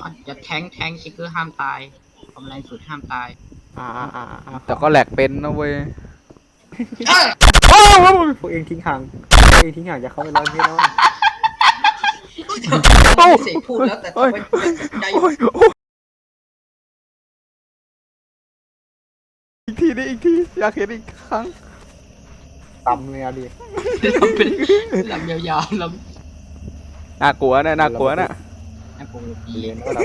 อะจะแทงแทงคิกเกอร์ห้ามตายความแรงสุดห้ามตายอ่าอ่าอ่าอ่าแต่ก็แหลกเป็นนะเว้ยเอ้ยพวกเองทิ้งห่างพวกเองทิ้งห่างจากเขาไปร้อยเมตรแล้วเสียงพูดแล้วแต่โอ้ยใจ โอ้ยโอ้ยอีกทีนี่อีกทีอยากเห็นอีกครั้ง ตำเลยอะดิ ลำเป็นลำยาวๆลน่ากลัวนะน่ากลัวนะำ ให้ผมเรียนว่าเรา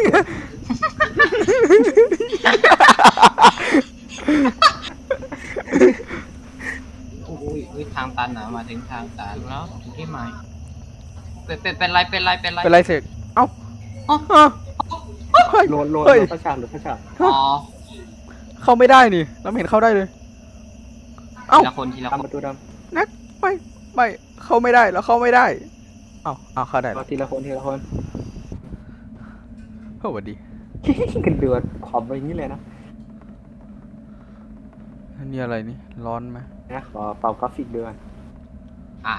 อุ้ยอุ้ยทางตันนะมาถึงทางตันแล้วถึงที่หมายเป็นเป็นเป็นไรเป็นไรเป็นไรเป็นไรเสกเอ้าอ๋อเอ้าเฮ้ยโหลดโหลดเฮ้ยโหลดพระชาติโหลดพระชาติอ๋อเข้าไม่ได้นี่เราไม่เห็นเข้าได้เลย เอ้า ทีละคนทีละตามคปนระตูดนักไม่ไม่เข้าไม่ได้แล้วเข้าไม่ได้ เอ้าเอาเข้าได้ำแล้มาวทีละคนทีละคนเฮ้ย สวัสดีกันเดือดขอบไปอย่างนี้เลยนะอันนี่อะไรนี่ ร้อนไหมนะขอเป่ากราฟิกเดือนอะ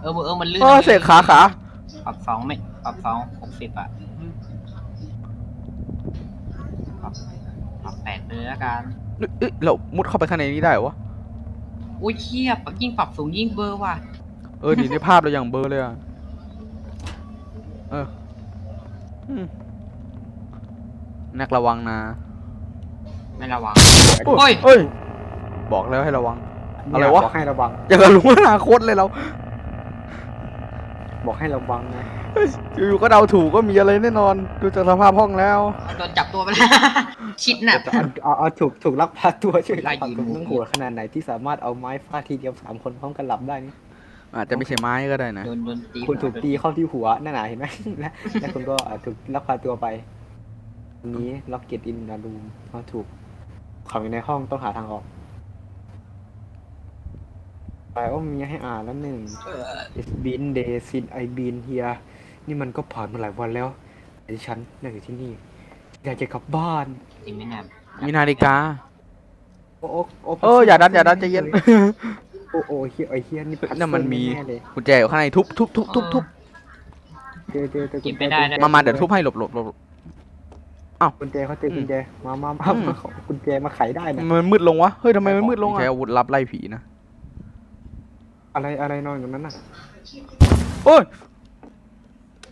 เออเออมันลื่นเออเสกขาขาปรับสองไม่ปรับสองหกสิบอะปรับปรับแปดเลยละกันเอ้ยเอ้ยเรามุดเข้าไปข้างในนี้ได้เหรอวะ อุ้ยเทียบยิ่งปรับสูงยิ่งเบอร์ว่ะ เออดีในภาพเราอย่างเบลอร์เลยอะ เอออืม นักระวังนะ ไม่ระวัง โอ้โอ้ยยเอ้ย บอกแล้วให้ระวัง อะไรวะ บอกให้ระวัง อย่างกับรู้อนาคตเลยเรา บอกให้ระวังนะอยู่ๆก็เดาถูกก็มีอะไรแน่นอน ดูจากสภาพห้องแล้ว โดนจับตัวไปแล้ว ชิดหนักแต่เอาเอาเอาถูกถูกลักพาตัวช่วยไล่ลักพายิงตัวต้องโหดขนาดไหนที่สามารถเอาไม้ฟาดทีเดียวสามคนพร้อมกันหลับได้นี่ อาจจะไม่ใช่ไม้ก็ได้นะ โดนโดนตีคุณถูกตีเข้าที่หัวนั่นน่ะเห็นไหม และและคุณก็อ่าถูกลักพาตัวไปอันนี้ล็อกเก็ตอินนารูมเขาถูกขังอยู่ในห้องต้องหาทางออกไปว่ามีให้อ่านแล้วหนึ่ง เออ It's been days since I been here นี่มันก็ผ่านมาหลายวันแล้วแต่ฉันนั่งอยู่ที่นี่ อยากจะกลับบ้าน จริงไหมเนี่ยมีนาฬิกา โอ้โอ้โอ้เอออย่าดันอย่าดันใจเย็น โอ้โอ้เฮียไอเฮียนี่พันั่นมันมีแๆเลยกุญแจอยู่ข้างในทุบทุบทุบทุบทุบเจอเจอเจอกินไม่ได้นะ มามาเดี๋ยวทุบให้หลบหลบหลบ กุญแจเขาเจอกุญแจมามามาอืม มาขอกุญแจมาไขได้นะมันมืดลงวะ เฮ้ยทำไมมันมืดลงอะใช้อาวุธลับไล่ผีนะอะไรอะไรนอนอยู่นั้นน่ะโอ้ย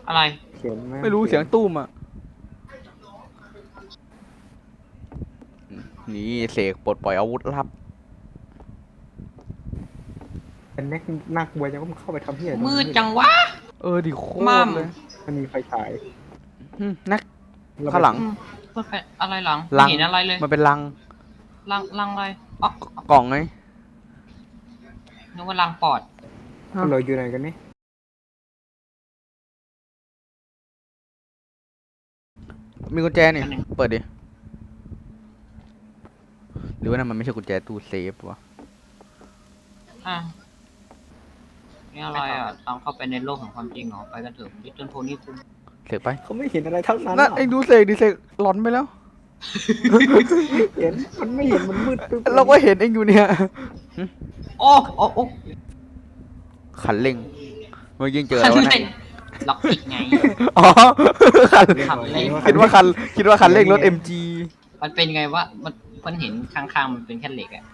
อะไรเขียนหไม่รู้เสียงตุ้มอะ นี่เสกปลดปล่อยอาวุธลับ เป็นแน็กน่ากลัวจังว่ามันเข้าไปทำเฮียตรงนี้มืดจังวะ เออดิโคมั่ตมรเลยมันมีไฟฉายอืมนักข้างหลังอืมเพื่อนไปอะไรหลังลัไม่งเห็นอะไรเลยมันเป็นลังลังลังอะไรอ๋อกล่องไงนึกว่าลังปอดฮะเราอยู่ไหนกันนี่มีกุญแจนี่เปิดดิหรือว่านั่นมันไม่ใช่กุญแจตู้เซฟวะอะ นี่อะไรอะตามเข้าไปในโลกของความจริงเหรอ ไปกันเถอะดิจิตอลโทนี่คุณเสกไปเขาไม่เห็นอะไรทั้งนั้นนั่นหรอกไอ้ดูเสกดิเสกหลอนไปแล้ว เห็นมันไม่เห็นมันมืดตึ๊บเราก็เห็นเองอยู่เนี่ยโอ้โอ้โอ้ขันเร่งเมื่อกี้เจอแล้ววะเล่นะนล็อกอีกไง อ๋อ คันขับเร่งคิดว่าคัน คิดว่าคันเร่งรถ MG มันเป็นไงวะ มันมันเห็นข้างๆ มันเป็นแค่เหล็กอะ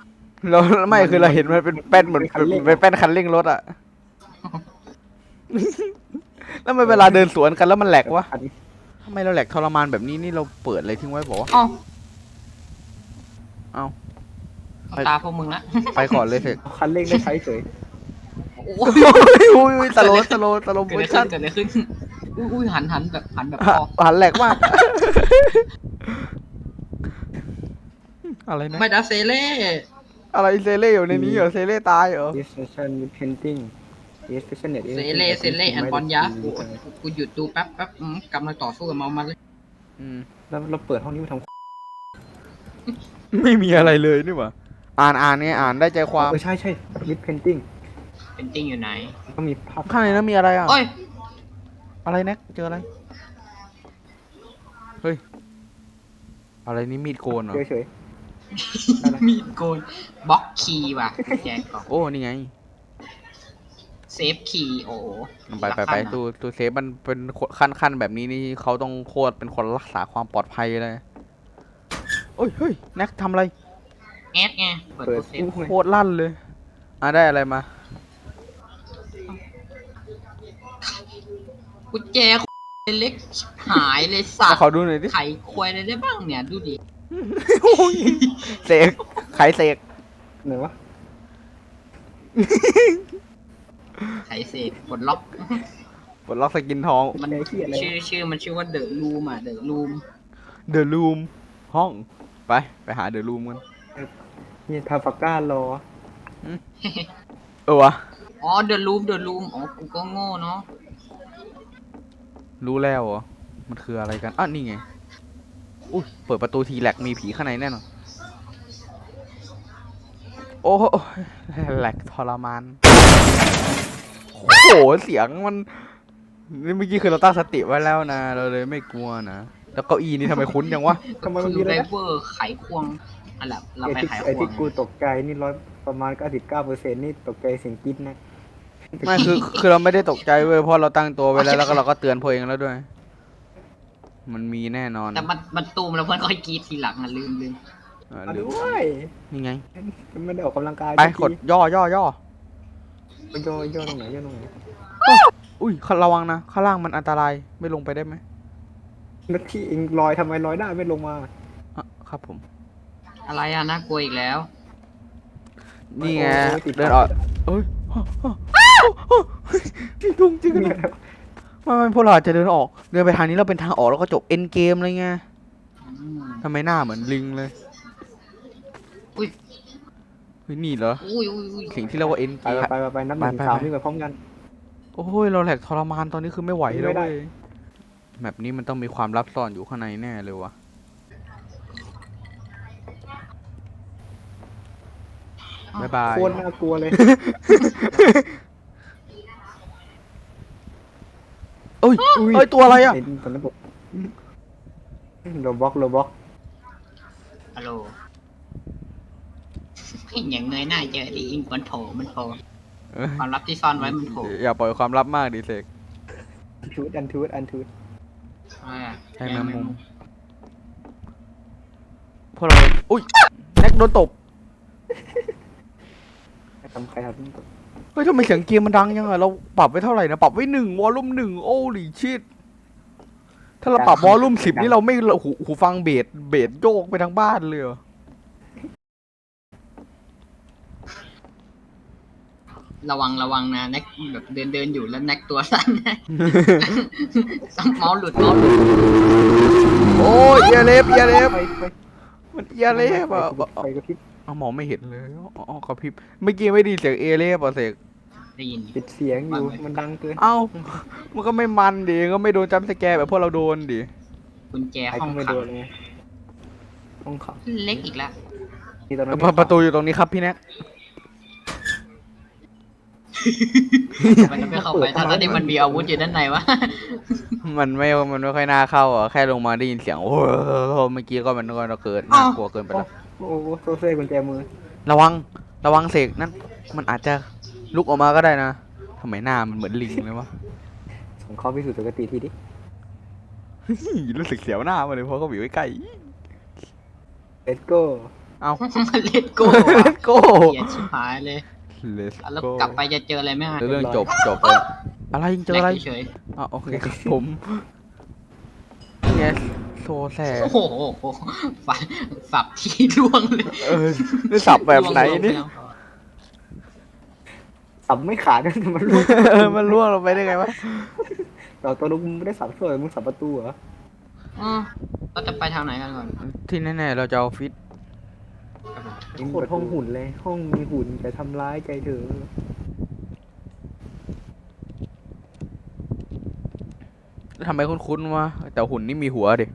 เราไม่คือเราเห็นมันเป็นแป้นเหมือนเป็นแป้นคันเร่งรถอะ แล้วทำมันเวลาเดินสวนกันแล้วมันแหลกวะคันทำไมเราแหลกทรมานแบบนี้นี่เราเปิดอะไรทิ้งไว้บอกว่า เอ้าเอ้าเอาตาพวกมึงละไปก่อนเลยเสร็จคันเร่งได้ใช้เฉยโอ้โอ้ยโอ้ยสโลว์สโลว์สโลว์เกิโมดอะไรชั่ขึ้นนเกิดอะไรขึ้นอุ้ยอุ้ยหันหันแบบหันแบบพอหันแหลกมาก อะไรนะ ไม่ดาเซเล่อะไรเซเล่อยู่ในนี้เหรอเซเล่ตายเหรอ This session with painting This session net เซเล่เซเล่แอนปอนยากูกูหยุดดูแป๊บแป๊บอืมกำลังต่อสู้กับเมามันเลยอืมแล้วเราเปิดห้องนี้มาทำไม่มีอะไรเลยนี่หว่าอ่านอ่านเนี่ยอ่านได้ใจความเออใช่ใช่ with painting เป็นติ้งอยู่ไหนก็มีภาพข้างในนั้นมีอะไรอะ โอ้ยอะไรแน็กเจออะไร เฮ้ย อะไรนี่มีดโกนเหรอ เฉยมีดโกนบล็อกคีย์ว่ะแจกก่อนโอ้ นี่ไง เซฟคีย์โอ้โหไปไปไปตู้ตู้เซฟมันเป็นขั้นขั้นแบบนี้นี่เขาต้องโคตรเป็นคนรักษาความปลอดภัยเลยโอ้ยเฮ้ยแน็กทำอะไรแอดไงเปิดเปิดตู้เซฟตู้เลยโคตรลั่นเลยอะได้อะไรมากุญแจเล็กชิบหายเลยสัตว์ขอดูหน่อยดิไขควายอะไรได้บ้างเนี่ยดูดิโอ้ยเสกไขเสกไหนวะ ไขเสกกดล็อก ปลดล็อกสกินทอง มันไอ้เหี้ยอะไรชื่อชื่อมันชื่อว่าเดอะรูมอะเดอะรูมเดอะรูมห้อง ไป ไปหาเดอะรูมกันนี่ทาฟาก้ารอ เออวะ อ๋อเดอะรูมเดอะรูมอ๋อกูก็โง่เนาะรู้แล้วเหรอ มันคืออะไรกันอะนี่ไง อุ้ย เปิดประตูทีแหลกมีผีข้างในแน่นอน โอ้โหแหลกทรมานโอ้โหเสียงมันนี่เมื่อกี้คือเราตั้งสติไว้แล้วนะ เราเลยไม่กลัวนะ แล้วเก้าอี้นี่ทำไมคุ้นจังวะทำไมมันคืมีออะไรไดนะเวอร์ไขควงอันละเราไอ้ไปที่ไขคไอ้วที่งกูตกใจนี่ร้อยประมาณ99เปอร์เซ็นต์นี่ตกใจเสียงกรี๊ดนะไม่คือคือเราไม่ได้ตกใจเว้ยเพราะเราตั้งตัวไว้แล้วแล้วก็เราก็เตือนพวกเองแล้วด้วย มันมีแน่นอนแต่มันมันตูมแล้วเพื่อนค่อยกรีดทีหลังอะลืมลืมอะมาลืมด้วยนี่ไง มันไม่ได้ออกกำลังกายไปสักดย่อย่อย่อ ทีย่อย่อตรงไหนย่อตรงไหนอุ้ยระวังนะ ข้างล่างมันอันตราย ไม่ลงไปได้ไหมแล้วที่เองลอยทำไมลอยได้ไม่ลงมาอะครับผม อะไรอะน่ากลัวอีกแล้ว นี่ไงโอ้ยติดเดินออกเอ้ยลุงจริงเนี่นะยไม่ไม่พวกเราอาจจะเดินออก เดินไปทางนี้เราเป็นทางออกแล้วก็จบเอ็นเกมเลยไงอืมทำไมหน้าเหมือนลิงเลย อุ้ย เฮ้ยนี่เหรออุ้ยอุ้ยอุ้ยสิ่งที่เรียกว่าเอ็นเกไปมไปไปไปนับหนึ่งไปไปสามไปนี่ไปพร้อมกัน โอ้ยเราแหลกทรมานตอนนี้คือไม่ไหวแล้วไม่ได้เว้ยแบบนี้มันต้องมีความลับซ่อนอยู่ข้างในแน่เลยวะบ๊ายบายโคตรน่ากลัวเลยเอ้ยอุ้ยเอ้ยตัวอะไรอะเห็นตอนนั้นบอกโรบ็อกโรบ็อกฮัลโหล เห็นอย่างเงยหน้าเจอดีอิงมันโผล่มันโผล่เอ้ยความลับที่ซ่อนไว้มันโผล่อย่าปล่อยความลับมากดิเสก ทูดอันทูดอันทูดอ่าใช่แมงมุม พวกเราอุ้ยแน็กโดนตบทำใครทำเฮ้ยทำไมเสียงเกมมันดังยังไงเราปรับไว้เท่าไหร่นะปรับไว้หนึ่งวอลลุ่มหนึ่งโอ้ลิชิตถ้าเราปรับวอลลุ่มสิบนี่เราไม่หูหูฟังเบสเบสโยกไปทั้งบ้านเลยเหรอ ระวังระวังนะแน็กแบบเดินเดินอยู่แล้วแน็กตัวสั่นซัมเมาส์หลุดเมาส์หลุดโอ้ยเอียเล็บเอียเล็บไปไปมันเอียเล็บอะไปกระพริบเอามองไม่เห็นเลยอ๋ออ๋อกระพริบเมื่อกี้ไม่ไดยินเสียงเอเล็บอะเสกได้ยินปิดเสียงอยู่มันดังเกินเอ้ามันก็ไม่มันดิก็ไม่โดนจัมป์สแกร์แบบพวกเราโดนดิกุญแจใครห้องก็ไม่ขัโดงนไงห้องขังเล็กอีกแล้วนี่ตอนนั้นประประตูอยู่ตรงนี้ครับพี่แน็ก มันจะไม่เข้าไปทั้งที่มันมีอาวุธอยู่ด้านในวะ มันไม่ มันไม่ค่อยน่าเข้าอะ แค่ลงมาได้ยินเสียงโอ้โหเมื่อกี้ก็มันก็เกิดน่ากลัวเกินไปแล้ว โอ้โหโซเซ่กุญแจมือ ระวัง ระวังเสกนั่น มันอาจจะลุกออกมาก็ได้นะทำไมหน้ามันเหมือนลิงเลยวะ ส่งเข้าพิสูจน์ปกติทีดิรู้สึกเสียวหน้ามาเลยเพราะเขาอยู่ใกล้ Let's go ๆเอาเลดโก้ let's go เกลียดชิบหายเลย let's แล้ว go กลับไปจะเจออะไรไหมฮะเรื่องจบจบเลยอะไรเจออะไรเฉยอ๋อโอเคครับผมนี่ไงโซแสๆบโอ้โหฝับฝับที่ร่วงเลยเออนี่สับแบบไหนนี่สับไม่ขาดนะแต่มันรู้เออมันล่วงลงไปได้ไงวะเราตัวลูกมึงไม่ได้สับช่วยมึงสับประตูเหรออืมเราจะไปทางไหนกันก่อนที่แน่ๆเราจะเอาฟิต โคตรห้องหุ่นเลย ห้องมีหุ่นแต่ทำร้ายใจเธอทำไมคุ้นๆวะแต่หุ่นนี่มีหัวดิ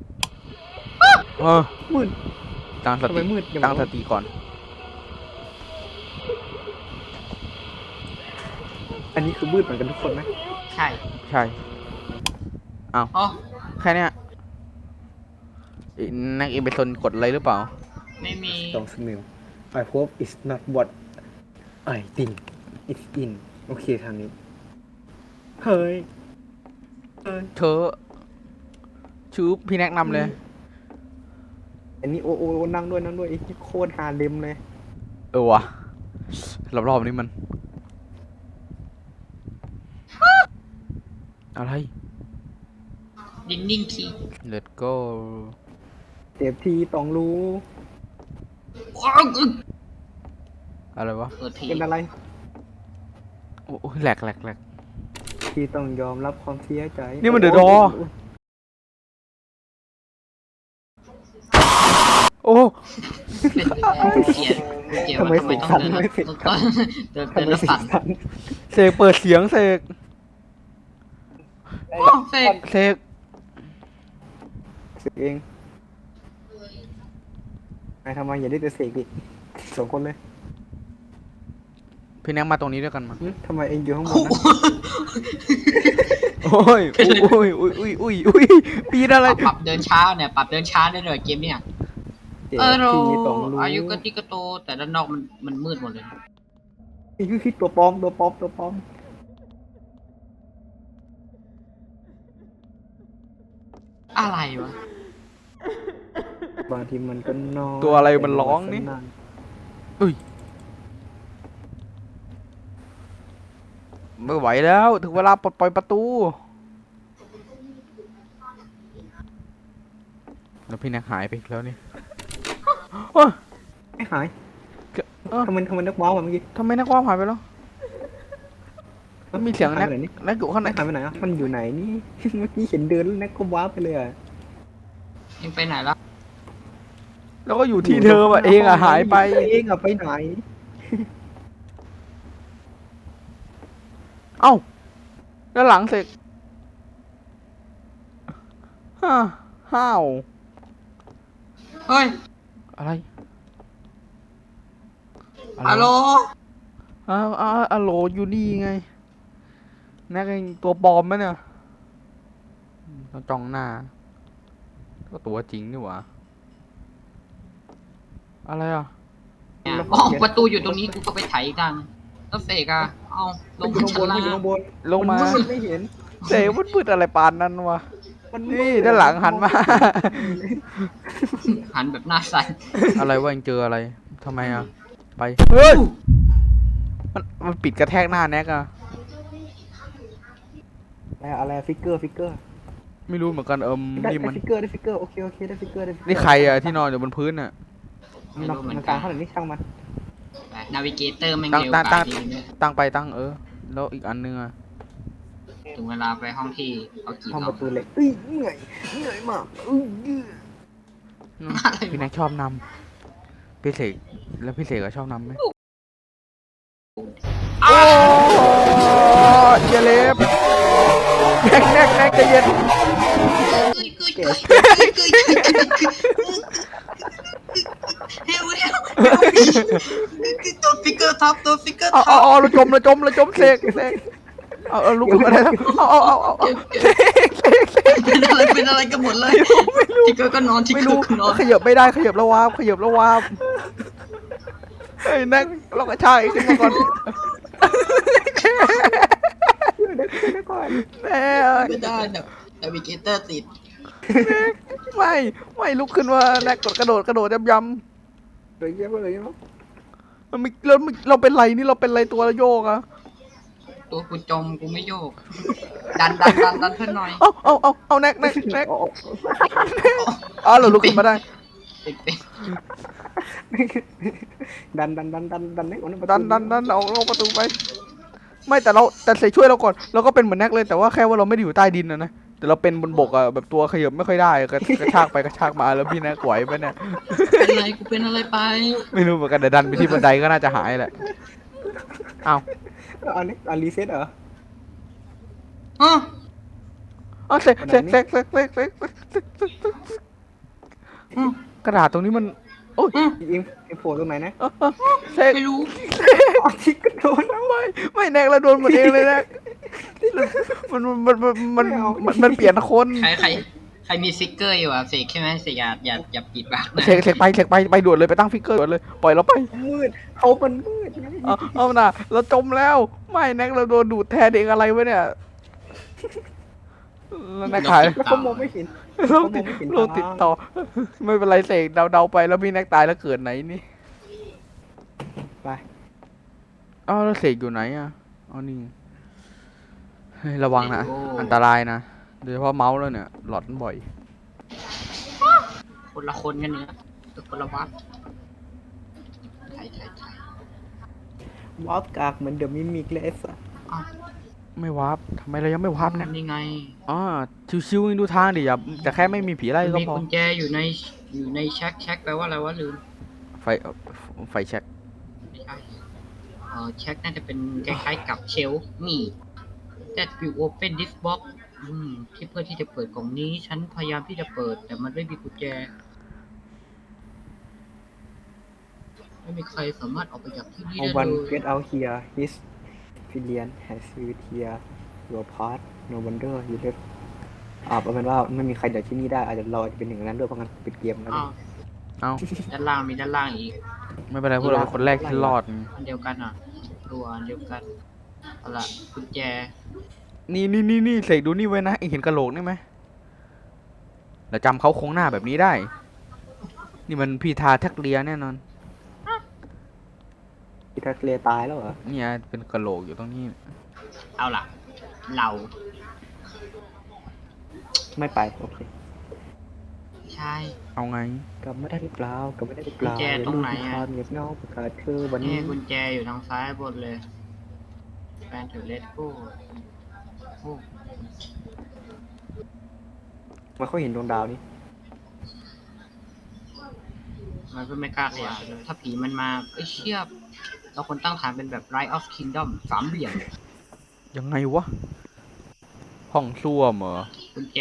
เออมืดตั้งสทำไมติมืดอย่างตั้งสวะติก่อน อันนี้คือมืดเหมือนกันทุกคนไหมใช่ ใช่ อ๋อ แค่เนี้ยไอ้นักเอ็มไปซนกดอะไรหรือเปล่า ไม่มี สองสมิล I hope it's not what I think it's in โอเคทางนี้ เฮ้ยเธอชูพี่แนะนำเลย อันนี้โอ้โอ้โอ้นั่งด้วยนั่งด้วยไอ้ที่โคตรฮาเลมเลย เออวะรอบๆนี้มัน อะไรนิ่งนิ่งๆที let's go เจ็บทีต้องรู้ว้าว อึ๊กอะไรวะเปิดทีเป็นอะไรโอ้ยแหลกแหลกแหลกที่ต้องยอมรับความเสียใจนี่มัน The Door โอ้เป็นเกียรเกียรทำไมว่าทำไมเสียงต้องสั่นเดินทำเดินไมเดินเสีแล้วยงสั่นสั่นเสกเปิดเสียงเสกโอ้เฟกเสกเสียงเอง นายทำไมอย่าได้แต่เสกดิสองคนเลยพี่แนกมาตรงนี้ด้วยกันมาหึทำไมเองอยู่ข้างบนนะโอ้ยอุ้ยอุ้ยอุ้ยอุ้ยอุ้ยปีนอะไรปรับเดินช้าเนี่ยปรับเดินช้าได้เลยเกมเนี่ยเจ็บเออโรทีต้องรู้อายุกติกโตแต่ด้านนอกมันมันมืดหมดเลยนี่คือคิดตัวปลอมตัวปลอมตัวปลอมอะไรวะ บางทีมันก็นอนตัวอะไรมันร้องนี่ไม่ไหวแล้ว ถึงเวลาปลดปล่อยประตู แล้วพี่แนกหายไปอีกแล้วนี่โอ้ยไม่หายเอ้าทำไมทำไมนักว้าวอะเมื่อกี้ทำไมนักว่าหายไปแล้วมันมีเสียงหานักไปไหนนี่นักอยู่ข้างในหายไปไหนอะมันอยู่ไหนนี่ เมื่อกี้เห็นเดินแล้วนักก็ว้าวไปเลยอะ ยังไปไหนแล้ว แล้วก็อยู่ที่เดิมอะเองอะหายไป เองอะไปไหน เอ้าแล้วหลังเสร็จฮ่าห้าวเฮ้ยอะไรอะไรฮัลโหลอ้าวอ้าวอะโหลอยู่นี่ไงนักเองตัวปลอมไหมเนี่ยเราจ้องหน้า ก็ตัวจริงนี่หว่า อะไรอะเนี่ยอ๋อประตูอยู่ตรงนี้กูก็ไปไถกันแล้วเฟกอะเอาลงมันอยู่มาข้างบชั้นนมันล่าอยู่งข้างบนลงมานไม่เห็นเสกมันพืดอะไรปานนั้นวะมันนี่ด้านหลังหันมา หันแบบหน้าสั่นอะไรวะเองเจออะไรทำไมอะ ไป เฮ้ย มันมันปิดกระแทกหน้าแน็กอะ อะไรอะไรฟิกเกอร์ฟิกเกอร์ไม่รู้เหมือนกันเอิมได้นี่ได้มัน ฟิกเกอร์ได้ฟิกเกอร์โอเคโอเคได้ฟิกเกอร์ได้ฟิกเกอร์นี่ใครอะที่นอนอยู่บนพื้นอะ มันนมันกลางเท่าไหร่นี่ช่างมันนาวิเกเตอร์แม่งตั้งเร็วตั้งกตั้ว่างดีเนี่ยตั้งไปตั้งเออ แล้วอีกอันนึงอะถึงเวลาไปห้องที่เอากี่ห้องเราประตูเหล็กเอ้ยเหนื่อยเหนื่อยมากอื้ออื้อนู่นพี่แน็กชอบนำพี่เสกแล้วพี่เสกก็ชอบนำไหมโอ้เจเล็บแน็กแน็กแน็กใจเย็น เฮลเฮลตัวฟิกเกอร์ท็อปตัวฟิกเกอร์เอาท็เอาอปเอาเราจมเราจมเราจมเสกเสกเอาเอาลุกขึ้นมาได้แล้วเอาเอาเอาเอาเอาเสกเสกเสกเป็นอะไรเป็นอะไรกันหมดเลยทิกเกอร์ก็นอนทิกไม่เกอรู้ร์ก็นอนขยับไม่ได้ขยับแล้ววาบขยับแล้ววาบเฮ้ยแน็กเรากระชากอีกขึ้นมาก่อนเดี๋ยวเดี๋ยวก่อนแม่เอ้ยไม่ได้เนี่ยนาวิเกเตอร์ติดไม่ไม่ลุกขึ้นมาแน็กกดกระโดดกระโดดยำย เดี๋ยวเยอะเลยเนาะำมันมีเราเราเป็นไรนี่เราเป็นไรตัวโยกอะตัวกูจมกูไม่โยก ดันดันดันดันเพื่อนหน่อยเอาเอาเอาเอาแน็กแน็กแน็กเอาอ๋อเราลุกขึ้นมาได้ติดติดดันดันดันดันดันเล็กมันดันดันดันเอาเอาประตูไป ไม่แต่เราแต่เสกช่วยเราก่อนเราก็เป็นเหมือนแน็กเลยแต่ว่าแค่ว่าเราไม่ได้อยู่ใต้ดินนะนะ แต่เราเป็นบนบกอะแบบตัวขยับไม่ค่อยได้กระชากไปกระชากมาแล้วพี่น่ากลัวไหมเนี่ยเป็นอะไรกูเป็นอะไรไปไม่รู้เหมือนกันแต่ดันไปที่บันไดก็น่าจะหายแหละเอาอันนี้อันรีเซ็ตเหรออ๋ออ๋อเซ็กเซ็กเซ็กเซ็กเซ็กเซ็กกระดาษตรงนี้มันโอ้ยอิมโฟตรงไหนนะเซ็กไม่รู้อ๋อที่กระโดดทำไมไม่แน่เราโดนหมดเองเลยนะ มันมันมันมันมันมันเปลี่ยนคนใครใครใครมีฟิกเกอร์อยู่อะเฟกใช่ไหมเฟกอย่าอย่าอย่าปิดบักนะเสกเสกไปเสกไปไปด่วนเลยไปตั้งฟิกเกอร์ด่วนเลยปล่อยเราไปมืดเขามันมืดไงเอาเอาน่ะเราจมแล้วไม่แน็กเราโดนดูดแทนเองอะไรวะเนี่ยแล้วนักขายแล้วเขามองไม่เห็นโรคติดเขามองไม่เห็นโรคติดต่อ ไม่เป็นไรเสกเดาๆไปแล้วพี่แน็กตายแล้วเกิดไหนนี่ไปอ้าวแล้วเสกอยู่ไหนอะเอานี่ เฮ้ยระวังนะอันตรายนะ โดยเฉพาะเมาส์แล้วเนี่ย หลอนบ่อย คนละคนกันเนี่ยคนละวัดไทยไทยไทยวอล์กกากเหมือนเดอะมิมิกเลยไอ้สัสอ้าวไม่วาร์ปทำไมเรายังไม่วาร์ปเนี่ยนี่ไงอ๋อชิวๆดูทางดิอย่าแต่แค่ไม่มีผีไล่ก็มีพอ กุญแจอยู่ในอยู่ในแช็คแช็คแปลว่าอะไรวะลืมไฟเอ่อไฟแช็กไม่ใช่เออแช็คน่าจะเป็นคล้ายๆกับเชลฟ์มี that will open this box อืมที่เพื่อที่จะเปิดกล่องนี้ ฉันพยายามที่จะเปิด แต่มันไม่มีกุญแจ ไม่มีใครสามารถออกไปจากที่นี่เอาได้วันเลย get out here his pillion has lived here your part no wonder you left อ่าเอาเป็นว่าไม่มีใครจากที่นี่ได้อาจจะเราอาจจะเป็นหนึ่งในนั้นด้วยเพราะงั้นปิดเกมแล้วกัอ้านวเอ้า ด้านล่างมีด้านล่างอีก ไม่เป็นไรพวกเราเป็นคนแรกที่รอดไงอันเดียวกันอะ ตัวอันเดียวกัน เอาล่ะกุญแจนี่นี่นี่นี่เสกดูนี่ไว้นะเองเห็นกระโหลกนี่ไหมเราจำเขาโค้งหน้าแบบนี้ได้ นี่มันพีทาแท็กเลียแน่นอนพีทาเลตายแล้วเหรอ เนี่ยเป็นกระโหลกอยู่ตรงนี้ เอาล่ะเราไม่ไป โอเคใช่ เอาไง กลับไม่ได้หรือเปล่ากลับไม่ได้หรือเปล่ากุญแจตรงไหนอะความเงียบเหงาประกาศคือวันนี่นี้กุญแจอยู่ทางซ้ายบนเลย แฟนถือเลสโก้โอ้มันเขาเห็นดวงดาวนี่มันก็ไม่กล้าขยับเลยถ้าผีมันมาเอ้ยเชี่ยเราควรตั้งฐานเป็นแบบ Rise of Kingdom สามเหลี่ยมยังไงวะ ห้องส้วมเหรอกุญแจ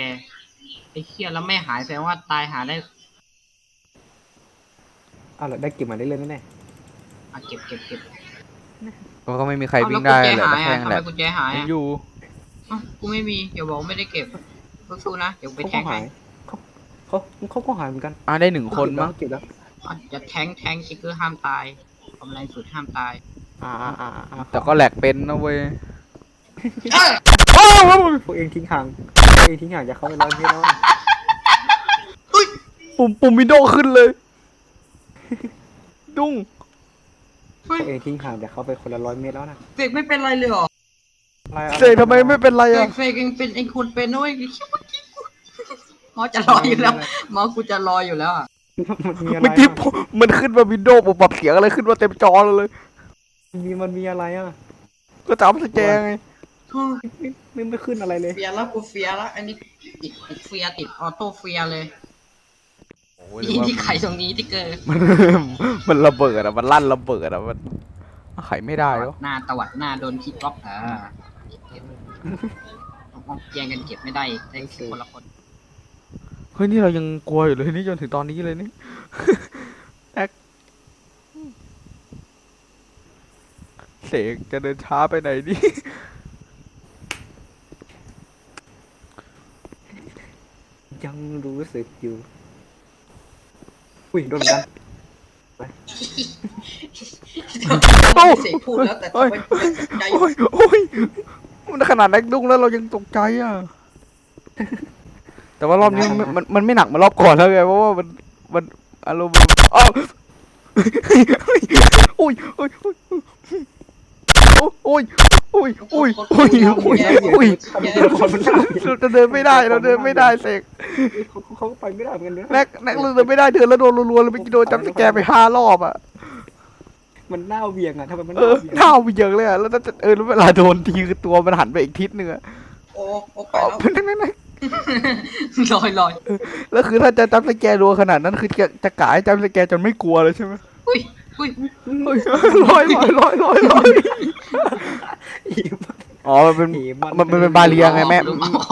ไอ้เชี่ยแล้วไม่หายแสดงว่าตายหาได้อ้าวเราได้เก็บมาได้เลยแน่อะเก็บเก็บเก็บ ก็ไม่มีใครเอาวิ่แล้วงกุญได้แจแหละหายแค่อะนั้นทำแหไมละกุญแจหายยังอะอยู่อ้าวกูไม่มีเดี๋ยวบอกไม่ได้เก็บสู้ๆนะเดี๋ยวๆไปเขาแทก็งหาให้ยเขาเขาเขาก็หายเหมือนกัน อะได้หนึ่งคนมั้งเก็บแล้วอะจะแทงแทงจิกเกอร์ห้ามตายความแรงสุดห้ามตายอ่าอ่าอ่าอ่าแต่ก็แหลกเป็นนะเว้ยพวกเองทิ้งห่างพวกเองทิ้งห่างจะเข้าไปร้อยเมตรแล้วปุ่มปุ่มวินโดว์ขึ้นเลย ดุ้ง พวกเองทิ้งห่างจะเข้าไปคนละร้อยเมตรแล้วนะเฟกไม่เป็นไรเลยเหรออะไรอะเสกทำไมไม่เป็นไรเฟอะกเฟกเองเป็นเองควรเป็นนะเว้ยเชี่ยเมื่อกี้กูหมอจะรออยู่แล้วหมอกูจะรออยู่แล้วอะมันมีอะไรเมื่อกี้อะผมมันขึ้นมาวินโดว์ผมปรับเสียงอะไรขึ้นมาเต็มจอเลยมันมีมันมีอะไรอะก็จำสแกนไงไม่ไม่ไม่ขึ้นอะไรเลย เฟียร์แล้วกูเฟียร์แล้วอันนี้ติดติดเฟียร์ติดออโต้เฟียร์เลย นี่ที่ไข่ตรงนี้ที่เกิดมัน มันระเบิดอะมันลั่นระเบิดอะมันไขไม่ได้ตเหรวัอดหน้าตวัดหน้าโดนคิดบล็อกอ่าเก็บเก็บเอาแย่งกันเก็บไม่ได้อีกได้คนละคนเฮ้ยนี่เรายังกลัวอยู่เลยนี่จนถึงตอนนี้เลยนี่ แอคเสกจะเดินช้าไปไหนดิ ยังรู้สึกอยู่ อุ้ยโดนเหมือนกันเอ้า เสียงพูดแล้วแต่เฮ้ยทำไมกูยังตกใจอยู่โอ้ยโอ้ยมันขนาดแอคดุ้งแล้วเรายังตกใจอะ แต่ว่ารอบนี้มันมันมันไม่หนักเหมานรอบก่อนแล้วไงเพราะว่ามันมันอารมณ์มันอ้าวโอ้ยโอ้ยโอ้ยโอ้ยโอ้ยโอ้ยโอ้ยโอ้ยโอ้ยตัวละครมันน่าเกลียดเราจะเดินไม่ได้เราเดินไม่ได้เสกเขาเขาก็ไปไม่ได้เหมือนกันเนอะแน็กแน็กเราเดินไม่ได้เดินแล้วโดนรัวๆเลยเมื่อกี้โดนจับสแกนไปห้ารอบอะมันหน้าเวียงอะทำไมมันหเอน้าอเวียงหน้าไปเยอะเลยอะแล้วจะเออแล้วเวลาโดนทีคือตัวมันหันไปอีกทิศหนึงอะโอ้โอ้ไปอ๋อแล้วนั่นนั่นนั่นลอยลอยแล้วคือถ้าจะจับสแกนรัวขนาดนั้นคือจะจะกายจับสแกนจนไม่กลัวเลยใช่ไหมอุ้ย อุ้ยเฮ้ยลอยลอยลอยลอยลอยอีก อ๋อ มันเป็นผีมันมันเป็นบาเรียไงแม่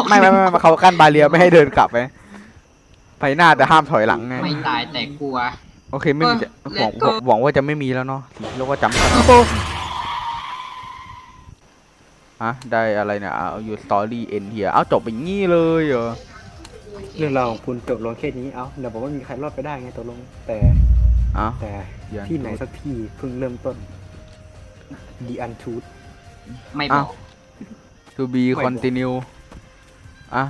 ไม่ไม่ไม่ไม่เขากั้นบาเรียไม่ให้เดินกลับไงไปหน้าแต่ห้ามถอยหลังไง ไม่ตายแต่กลัว โอเคไม่มีจะเออหวัง Let's go หวังว่าจะไม่มีแล้วเนาะแล้วก็จำกันอะได้อะไรเนี่ยเอาอยู่สตอรี่เอ็นเฮียเอาจบอย่างงี้เลยเหรอ เรื่องราวของคุณจบลงแค่นี้ เอาเดี๋ยวบอกว่ามีใครรอดไปได้ไงตกลง แต่ อะแต่เดี๋ยวที่ไหนสักที่เพิ่งเริ่มต้น The Untruth ไม่บอก to be continue อะ